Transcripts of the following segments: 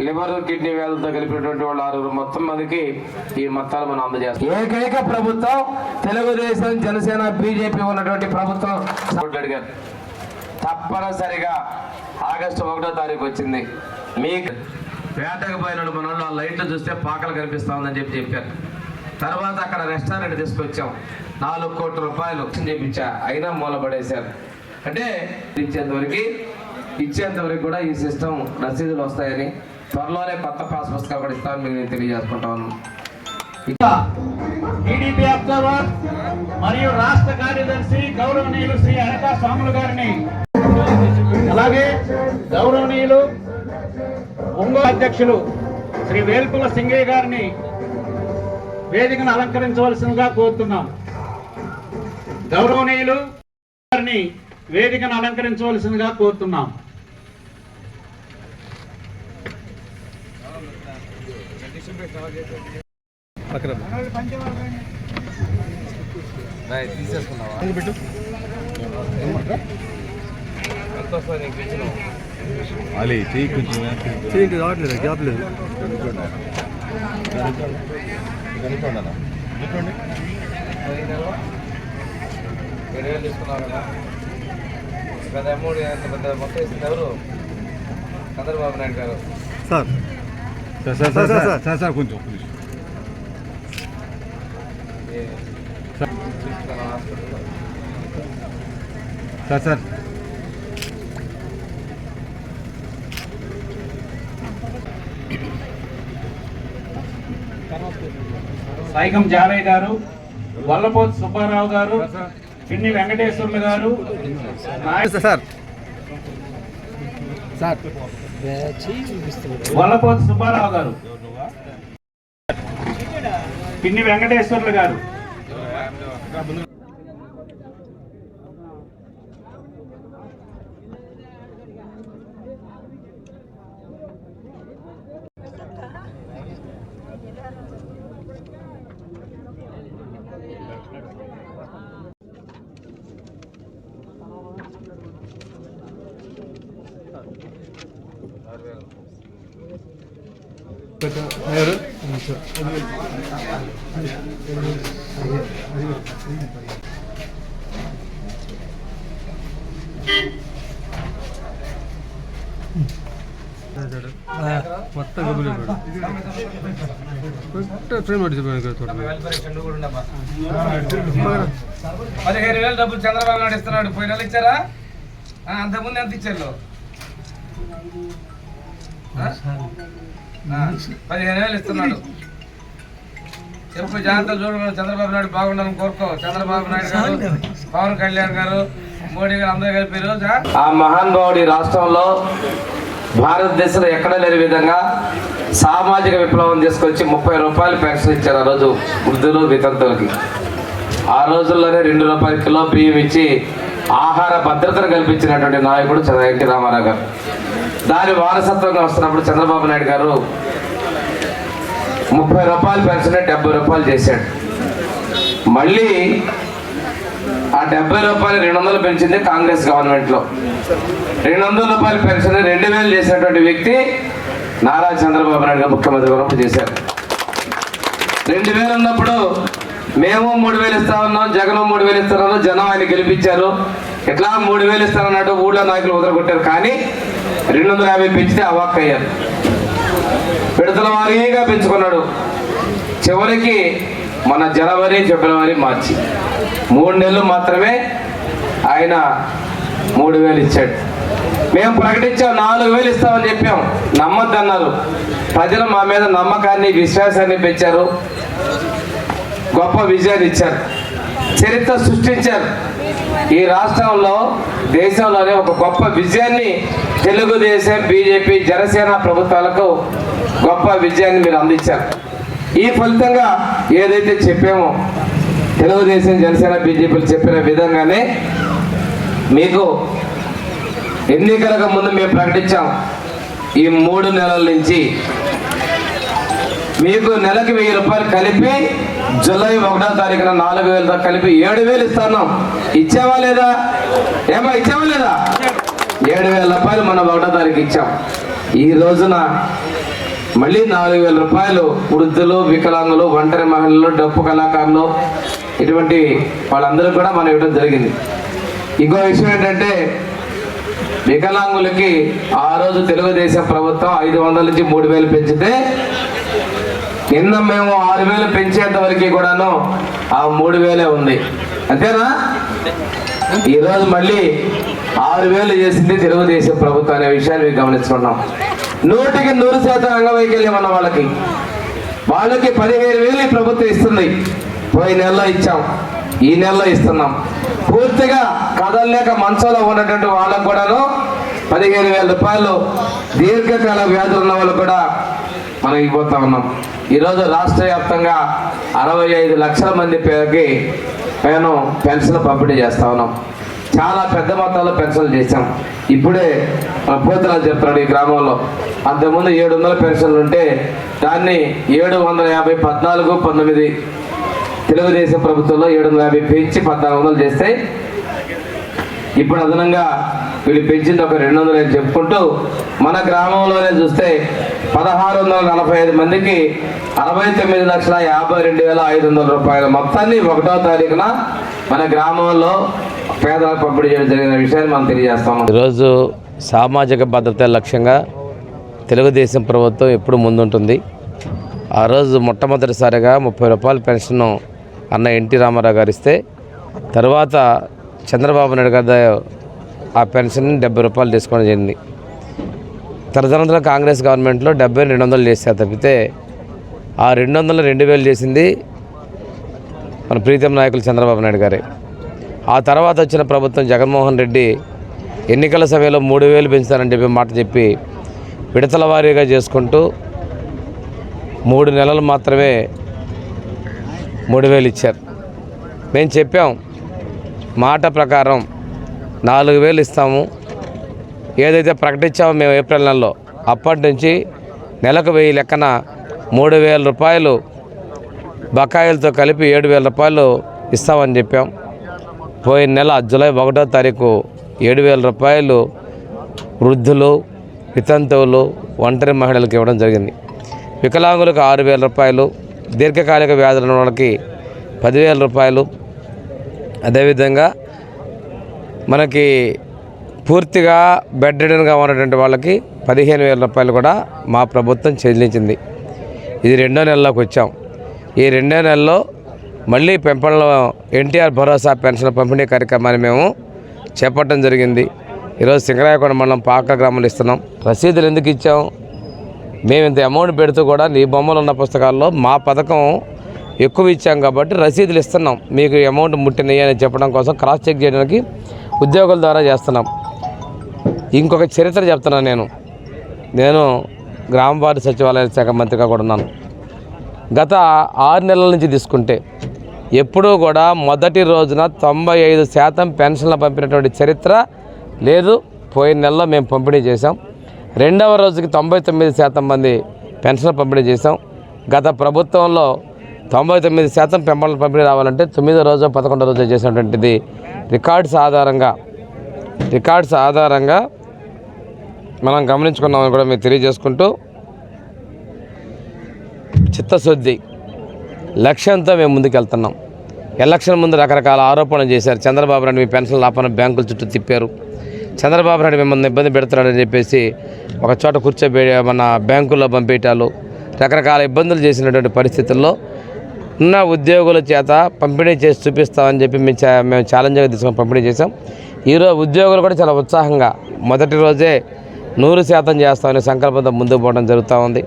Liver kidney వ్యాధులతో కలిపినటువంటి వాళ్ళు ఆరుగురు మొత్తం మందికి ఈ మొత్తాలు మనం అందజేస్తాం. ఏకైక ప్రభుత్వం తెలుగుదేశం జనసేన బీజేపీ ఉన్నటువంటి ప్రభుత్వం. తప్పనిసరిగా ఆగస్టు ఒకటో తారీఖు వచ్చింది. మీకు పేటకు పోయిన మన ఆ లైట్లు చూస్తే పాకలు కనిపిస్తా ఉందని చెప్పి చెప్పారు. తర్వాత అక్కడ రెస్టారెంట్ తీసుకొచ్చాం. నాలుగు కోట్ల రూపాయలు చేపించా. అయినా మూలబడేశారు. అంటే ఇచ్చేంతవరకు ఇచ్చేంతవరకు కూడా ఈ సిస్టమ్ రసీదులు వస్తాయని త్వరలోనే కొత్త పాస్ పుస్తకాలు కూడా ఇస్తామని మీకు నేను తెలియజేసుకుంటా ఉన్నాను టీడీపీ అబ్జర్వర్ మరియు రాష్ట్ర కార్యదర్శి గౌరవనీయులు శ్రీ అనకా స్వాములు గారిని ఒంగోలు అధ్యక్షులు శ్రీ వేల్పుల సింగయ్య గారిని వేదికను అలంకరించవలసిందిగా కోరుతున్నాం. గౌరవనీయులు గారిని వేదికను అలంకరించవలసిందిగా కోరుతున్నాం. అలీ చెయ్యి కొంచెం చేయండి రావట్లేదు? గ్యాప్ లేదు. Chandrababu Naidu garu sir sir sir sir sir. Sir sir కొంచెం సార్ సార్. సైగం జాలయ్య గారు వల్లపోతు సుబ్బారావు గారు పిన్ని వెంకటేశ్వర్లు గారు. వల్లపోతు సుబ్బారావు గారు. పిన్ని వెంకటేశ్వర్లు గారు. మొత్తం గబ్బులు ఫ్రేమ్ వెల్ఫేర్ చెండు కూడా ఉండమ్మా. పదిహేను వేలు డబ్బులు చంద్రబాబు నాయుడు ఇస్తున్నాడు. పోయిన నెల ఇచ్చారా? ఆ, అంతకుముందు ఎంత ఇచ్చారు? పదిహేను వేలు ఇస్తున్నాడు. చెప్పు జాగ్రత్త చూడమని చంద్రబాబు నాయుడు బాగుండాలని కోరుకో. చంద్రబాబు నాయుడు గారు పవన్ కళ్యాణ్ గారు మోడీ గారు అందరూ కలిపి రోజు? ఆ మహానుభావుడి రాష్ట్రంలో భారతదేశంలో ఎక్కడ లేని విధంగా సామాజిక విప్లవం తీసుకొచ్చి ముప్పై రూపాయలు పెన్షన్ ఇచ్చారు ఆ రోజు వృద్ధులు వితంతులకి. ఆ రోజుల్లోనే రెండు రూపాయల కిలో బియ్యం ఇచ్చి ఆహార భద్రతను కల్పించినటువంటి నాయకుడు చంద్ర ఎన్టీ రామారావు గారు. దాని వారసత్వంగా వస్తున్నప్పుడు చంద్రబాబు నాయుడు గారు ముప్పై రూపాయలు పెన్షన్ డెబ్బై రూపాయలు చేశాడు. మళ్ళీ ఆ డెబ్బై రూపాయలు రెండు వందలు పెంచింది కాంగ్రెస్ గవర్నమెంట్లో. రెండు వందల రూపాయల పెన్షన్ రెండు వేలు చేసినటువంటి వ్యక్తి నారా చంద్రబాబు నాయుడు గారు ముఖ్యమంత్రి వరకు చేశారు. రెండు వేలు ఉన్నప్పుడు మేము మూడు వేలు ఇస్తా ఉన్నాం జగన్ మూడు వేలు ఇస్తున్నాను జనం ఆయన గెలిపించారు. ఇట్లా మూడు వేలు ఇస్తానన్నట్టు ఊళ్ళో నాయకులు వదలగొట్టారు. కానీ రెండు వందల యాభై పెంచితే అవాక్ అయ్యారు. విడతల వారీగా పెంచుకున్నాడు. చివరికి మన జనవరి ఫిబ్రవరి మార్చి. మూడు నెలలు మాత్రమే ఆయన మూడు వేలు ఇచ్చాడు. మేము ప్రకటించాం నాలుగు వేలు ఇస్తామని చెప్పాం. నమ్మద్దన్నారు. ప్రజలు మా మీద నమ్మకాన్ని విశ్వాసాన్ని పెంచారు. గొప్ప విజయాన్ని ఇచ్చారు. చరిత్ర సృష్టించారు. ఈ రాష్ట్రంలో దేశంలోనే ఒక గొప్ప విజయాన్ని తెలుగుదేశం బీజేపీ జనసేన ప్రభుత్వాలకు గొప్ప విజయాన్ని మీరు అందించారు. ఈ ఫలితంగా ఏదైతే చెప్పామో తెలుగుదేశం జనసేన బీజేపీలు చెప్పిన విధంగానే మీకు ఎన్నికలకు ముందు మేము ప్రకటించాం. ఈ మూడు నెలల నుంచి మీకు నెలకు వెయ్యి రూపాయలు కలిపి జూలై ఒకటో తారీఖున నాలుగు వేలతో కలిపి ఏడు వేలు ఇస్తాను. ఇచ్చావా లేదా? ఏమా ఇచ్చావా లేదా? ఏడు వేల రూపాయలు మనం ఒకటో తారీఖు ఇచ్చాం. ఈ రోజున మళ్ళీ నాలుగు వేల రూపాయలు వృద్ధులు వికలాంగులు ఒంటరి మహిళలు డప్పు కళాకారులు ఇటువంటి వాళ్ళందరూ కూడా మనం ఇవ్వడం జరిగింది. ఇంకో విషయం ఏంటంటే వికలాంగులకి ఆ రోజు తెలుగుదేశం ప్రభుత్వం ఐదు వందల నుంచి మూడు వేలు పెంచితే నిన్న మేము ఆరు వేలు పెంచేంత వరకు కూడాను ఆ మూడు వేలే ఉంది. అంతేనా? ఈరోజు మళ్ళీ ఆరు వేలు చేసింది తెలుగుదేశం ప్రభుత్వం అనే విషయాన్ని మేము గమనిస్తున్నాం నూటికి నూరు శాతం అంగవైకల్యం ఉన్న వాళ్ళకి. వాళ్ళకి పదిహేను వేలు ఈ ప్రభుత్వం ఇస్తుంది. పోయి నెలలో ఇచ్చాం. ఈ నెలలో ఇస్తున్నాం. పూర్తిగా కదలలేక మంచంలో ఉన్నటువంటి వాళ్ళకు కూడాను పదిహేను వేల రూపాయలు దీర్ఘకాల వ్యాధులు ఉన్న వాళ్ళు కూడా మనం ఇవ్వబోతా ఉన్నాం ఈరోజు రాష్ట్ర వ్యాప్తంగా అరవై ఐదు లక్షల మంది పేరుకి మేము పెన్షన్ పంపిణీ చేస్తా ఉన్నాం. చాలా పెద్ద మొత్తంలో పెన్షన్లు చేశాం. ఇప్పుడే మన పోతురాలు చెప్తున్నాడు ఈ గ్రామంలో. అంతకుముందు ఏడు వందల పెన్షన్లు ఉంటే దాన్ని ఏడు వందల యాభై పద్నాలుగు పంతొమ్మిది తెలుగుదేశం ప్రభుత్వంలో ఏడు వందల యాభై పెంచి పద్నాలుగు వందలు చేస్తే ఇప్పుడు అదనంగా వీళ్ళు పెంచింది ఒక రెండు వందలు అని చెప్పుకుంటూ మన గ్రామంలోనే చూస్తే పదహారు వందల నలభై ఐదు మందికి అరవై తొమ్మిది లక్షల యాభై రెండు వేల ఐదు వందల రూపాయల మొత్తాన్ని ఒకటో తారీఖున మన గ్రామంలో పేదలకు పంపిణీ చేయడం జరిగిన విషయాన్ని మనం తెలియజేస్తాము ఈరోజు సామాజిక భద్రత లక్ష్యంగా తెలుగుదేశం ప్రభుత్వం ఎప్పుడు ముందుంటుంది. ఆ రోజు మొట్టమొదటిసారిగా ముప్పై రూపాయల పెన్షన్ అన్న ఎన్టీ రామారావు గారు ఇస్తే తర్వాత చంద్రబాబు నాయుడు గారు ఆ పెన్షన్ డెబ్బై రూపాయలు తీసుకోవడం జరిగింది తదనంతరం కాంగ్రెస్ గవర్నమెంట్లో డెబ్బై రెండు వందలు చేశారు తప్పితే ఆ రెండు వందలు రెండు వేలు చేసింది మన ప్రీతం నాయకులు చంద్రబాబు నాయుడు గారే. ఆ తర్వాత వచ్చిన ప్రభుత్వం జగన్మోహన్ రెడ్డి ఎన్నికల సమయంలో మూడు వేలు పెంచుతారని చెప్పి మాట చెప్పి విడతల వారీగా చేసుకుంటూ మూడు నెలలు మాత్రమే మూడు వేలు ఇచ్చారు. మేము చెప్పాం మాట ప్రకారం నాలుగు వేలు ఇస్తాము ఏదైతే ప్రకటించామో మేము ఏప్రిల్ నెలలో అప్పటి నుంచి నెలకు వెయ్యి లెక్కన మూడు వేల రూపాయలు బకాయిలతో కలిపి ఏడు వేల రూపాయలు ఇస్తామని చెప్పాం. పోయిన నెల జూలై ఒకటో తారీఖు ఏడు వేల రూపాయలు వృద్ధులు వితంతువులు ఒంటరి మహిళలకు ఇవ్వడం జరిగింది. వికలాంగులకు ఆరు వేల రూపాయలు దీర్ఘకాలిక వ్యాధులు ఉన్న వాళ్ళకి పదివేల రూపాయలు. అదేవిధంగా మనకి పూర్తిగా బెడ్ రిడన్గా ఉన్నటువంటి వాళ్ళకి పదిహేను వేల రూపాయలు కూడా మా ప్రభుత్వం చెల్లించింది. ఇది రెండో నెలలోకి వచ్చాం. ఈ రెండో నెలలో మళ్ళీ పెంపడంలో ఎన్టీఆర్ భరోసా పెన్షన్ పంపిణీ కార్యక్రమాన్ని మేము చేపట్టడం జరిగింది. ఈరోజు సింగరాయకొండ మండలం పాక గ్రామంలో ఇస్తున్నాం. రసీదులు ఎందుకు ఇచ్చాం? మేము ఇంత అమౌంట్ పెడుతూ కూడా నీ బొమ్మలు ఉన్న పుస్తకాల్లో మా పథకం ఎక్కువ ఇచ్చాం కాబట్టి రసీదులు ఇస్తున్నాం. మీకు అమౌంట్ ముట్టినవి అని చెప్పడం కోసం క్రాస్ చెక్ చేయడానికి ఉద్యోగుల ద్వారా చేస్తున్నాం. ఇంకొక చరిత్ర చెప్తున్నాను నేను. నేను గ్రామ సచివాలయ శాఖ మంత్రిగా కూడా ఉన్నాను. గత ఆరు నెలల నుంచి తీసుకుంటే ఎప్పుడూ కూడా మొదటి రోజున తొంభై ఐదు శాతం పెన్షన్లు పంపినటువంటి చరిత్ర లేదు. పోయిన నెలలో మేము పంపిణీ చేసాం రెండవ రోజుకి తొంభై తొమ్మిది శాతం మంది పెన్షన్లు పంపిణీ చేశాం. గత ప్రభుత్వంలో తొంభై తొమ్మిది శాతం పెంపలు పంపిణీ రావాలంటే తొమ్మిదో రోజు పదకొండో రోజు చేసినటువంటిది రికార్డ్స్ ఆధారంగా రికార్డ్స్ ఆధారంగా మనం గమనించుకున్నామని కూడా మేము తెలియజేసుకుంటూ చిత్తశుద్ధి లక్ష్యంతో మేము ముందుకెళ్తున్నాం. ఎలక్షన్ ముందు రకరకాల ఆరోపణలు చేశారు. చంద్రబాబు నాయుడు మీ పెన్షన్ లాపన బ్యాంకుల చుట్టూ తిప్పారు. చంద్రబాబు నాయుడు మిమ్మల్ని ఇబ్బంది పెడుతున్నాడని చెప్పేసి ఒక చోట కూర్చోబె మన బ్యాంకుల్లో పంపేయటాలు రకరకాల ఇబ్బందులు చేసినటువంటి పరిస్థితుల్లో ఉన్న ఉద్యోగుల చేత పంపిణీ చేసి చూపిస్తామని చెప్పి మేము చా మేము ఛాలెంజ్గా తీసుకొని పంపిణీ చేసాం ఈరోజు ఉద్యోగులు కూడా చాలా ఉత్సాహంగా మొదటి రోజే నూరు శాతం చేస్తామని సంకల్పంతో ముందుకు పోవడం జరుగుతూ ఉంది.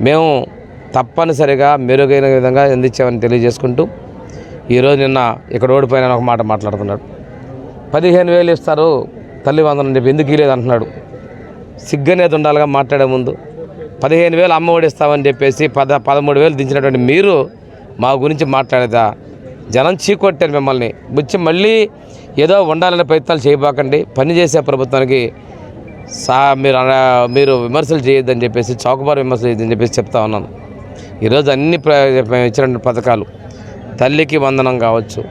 మేము తప్పనిసరిగా మెరుగైన విధంగా అందించామని తెలియజేసుకుంటూ ఈరోజు నిన్న ఇక్కడ ఓడిపోయిన ఒక మాట మాట్లాడుతున్నాడు. పదిహేను వేలు ఇస్తారు తల్లి వందనం చెప్పి ఎందుకు ఇలేదు అంటున్నాడు. సిగ్గనేది ఉండాలిగా మాట్లాడే ముందు. పదిహేను వేలు అమ్మ ఓడిస్తామని చెప్పేసి పద పదమూడు వేలు దించినటువంటి మీరు మా గురించి మాట్లాడేదా? జనం చీకొట్టారు మిమ్మల్ని. వచ్చి మళ్ళీ ఏదో ఉండాలనే ప్రయత్నాలు చేయబాకండి. పనిచేసే ప్రభుత్వానికి సా మీరు మీరు విమర్శలు చేయొద్దని చెప్పేసి చౌకబారు విమర్శలు చేయొద్దని చెప్పేసి చెప్తా ఉన్నాను. ఈరోజు అన్ని ఇచ్చినటువంటి పథకాలు. తల్లికి వందనం కావచ్చు.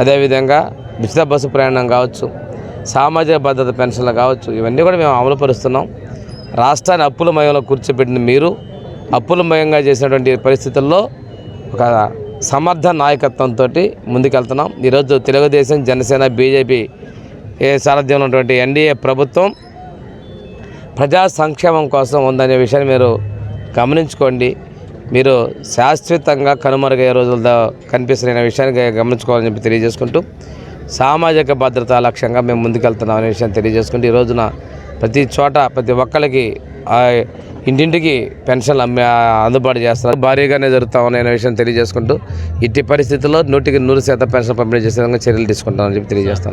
అదేవిధంగా ఉచిత బస్సు ప్రయాణం కావచ్చు. సామాజిక భద్రత పెన్షన్లు కావచ్చు. ఇవన్నీ కూడా మేము అమలుపరుస్తున్నాం రాష్ట్రాన్ని అప్పుల మయంలో కూర్చోబెట్టిన మీరు అప్పులమయంగా చేసినటువంటి పరిస్థితుల్లో ఒక సమర్థ నాయకత్వంతో ముందుకెళ్తున్నాం. ఈరోజు తెలుగుదేశం జనసేన బీజేపీ ఏ సారథ్యంలో ఉన్నటువంటి ఎన్డీఏ ప్రభుత్వం ప్రజా సంక్షేమం కోసం ఉందనే విషయాన్ని మీరు గమనించుకోండి. మీరు శాశ్వతంగా కనుమరుగయ్యే రోజులతో కనిపిస్తున్న విషయాన్ని గమనించుకోవాలని చెప్పి తెలియజేసుకుంటూ సామాజిక భద్రత లక్ష్యంగా మేము ముందుకెళ్తున్నాం అనే విషయాన్ని తెలియజేసుకుంటూ ఈ రోజున ప్రతి చోట ప్రతి ఒక్కరికి ఇంటింటికి పెన్షన్లు అమ్మే అందుబాటు చేస్తారు భారీగానే జరుగుతా ఉన్నాయనే విషయం తెలియజేసుకుంటూ ఇట్టి పరిస్థితుల్లో నూటికి నూరు శాతం పెన్షన్ పంపిణీ చేసే విధంగా చర్యలు తీసుకుంటామని చెప్పి తెలియజేస్తాను.